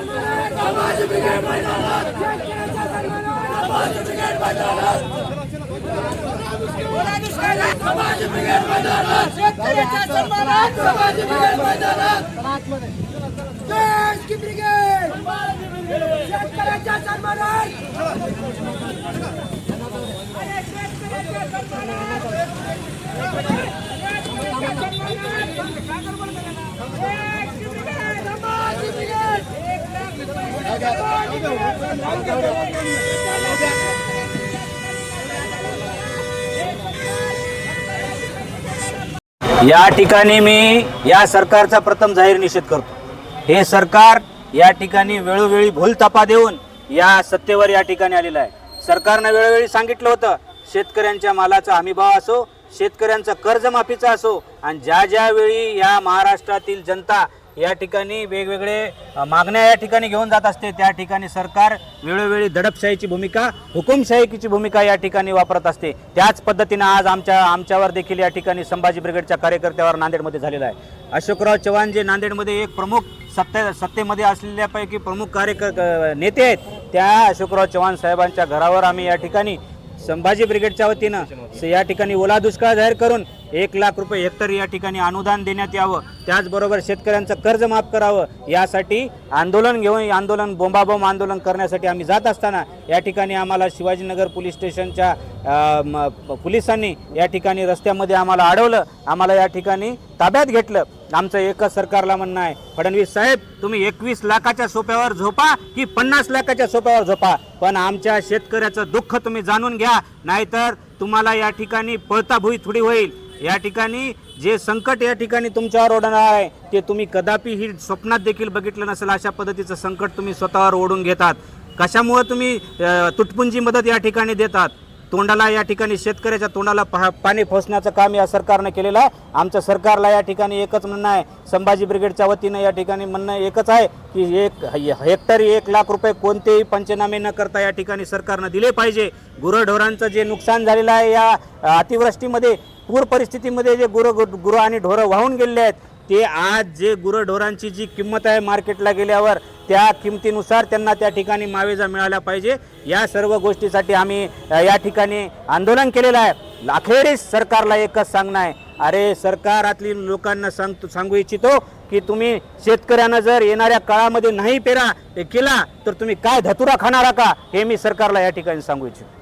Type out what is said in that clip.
ओला समाज! शेतकऱ्याच्या सन्मानात! समाज ब्रिगेड मैदानात! शेतकऱ्याच्या सन्मानात! समाज ब्रिगेड मैदानात! जाहीर- समाज ब्रिगेड मैदानात! शेतकऱ्याच्या सन्मानात! मैदानात! देश की शेतकऱ्याच्या सन्मानात या ठिकाणी मी या सरकारचा प्रथम जाहीर निषेध करतो. हे सरकार या ठिकाणी वेळोवेळी भूलतापा देऊन या सत्तेवर या ठिकाणी आलेलं आहे. सरकारनं वेळोवेळी सांगितलं होतं शेतकऱ्यांच्या मालाचा हमीभाव असो शेतकऱ्यांचा कर्जमाफीचा असो आणि ज्या ज्यावेळी या महाराष्ट्रातील जनता या ठिकाणी वेगवेगळे मागण्या या ठिकाणी घेऊन जात असते. त्या ठिकाणी सरकार वेळोवेळी दडपशाहीची भूमिका हुकुमशाहीची भूमिका या ठिकाणी वापरत असते. त्याच पद्धतीनं आज आमच्या आमच्यावर देखील या ठिकाणी संभाजी ब्रिगेडच्या कार्यकर्त्यावर नांदेडमध्ये झालेला आहे. अशोकराव चव्हाण जे नांदेडमध्ये एक प्रमुख सत्ते सत्तेमध्ये असलेल्यापैकी प्रमुख कार्यक नेते आहेत त्या अशोकराव चव्हाण साहेबांच्या घरावर आम्ही या ठिकाणी संभाजी ब्रिगेडच्या वतीनं या ठिकाणी ओला दुष्काळ जाहीर करून एक लाख रुपये हेक्टर या ठिकाणी अनुदान देण्यात यावं. त्याचबरोबर शेतकऱ्यांचं कर्ज माफ करावं. यासाठी आंदोलन घेऊन आंदोलन बोंबाबोंब आंदोलन करण्यासाठी आम्ही जात असताना या ठिकाणी आम्हाला शिवाजीनगर पोलीस स्टेशनच्या पोलिसांनी या ठिकाणी रस्त्यामध्ये आम्हाला अडवलं. आम्हाला या ठिकाणी ताब्यात घेतलं. आमचं एकच सरकारला म्हणणं आहे फडणवीस साहेब तुम्ही एकवीस लाखाच्या सोप्यावर झोपा की पन्नास लाखाच्या सोप्यावर झोपा. पण आमच्या शेतकऱ्याचं दुःख तुम्ही जाणून घ्या नाहीतर तुम्हाला या ठिकाणी पळताभुई थोडी होईल. या ठिकाणी जे संकट या ठिकाणी तुमच्यावर ओढणार आहे ते तुम्ही कदापि ही स्वप्नात देखील बघितलं नसेल अशा पद्धतीचं संकट तुम्ही स्वतःवर ओढून घेतात. कशामुळं तुम्ही तुटपुंजी मदत या ठिकाणी देतात? तोंडाला या ठिकाणी शेतकऱ्याच्या तोंडाला पहा पाणी फसण्याचं काम या सरकारनं केलेलं आहे. आमच्या सरकारला या ठिकाणी एकच म्हणणं आहे संभाजी ब्रिगेडच्या वतीनं या ठिकाणी म्हणणं एकच आहे की एक हेक्टरी एक लाख रुपये कोणतेही पंचनामे न करता या ठिकाणी सरकारनं दिले पाहिजे. गुरंढोरांचं जे नुकसान झालेलं आहे या अतिवृष्टीमध्ये पूर परिस्थितीमध्ये जे गुरं गुरं आणि ढोरं वाहून गेलेले आहेत ते आज जे गुरंढोरांची जी किंमत आहे मार्केटला गेल्यावर त्या किमतीनुसार त्यांना त्या ठिकाणी मावेजा मिळाला पाहिजे. या सर्व गोष्टीसाठी आम्ही या ठिकाणी आंदोलन केलेलं आहे. अखेरीस सरकारला एकच सांगणं आहे. अरे सरकारातली लोकांना सांग सांगू इच्छितो की तुम्ही शेतकऱ्यांना जर येणाऱ्या काळामध्ये नाही पेरा हे केला तर तुम्ही काय धतुरा खाणारा का? हे मी सरकारला या ठिकाणी सांगू इच्छितो.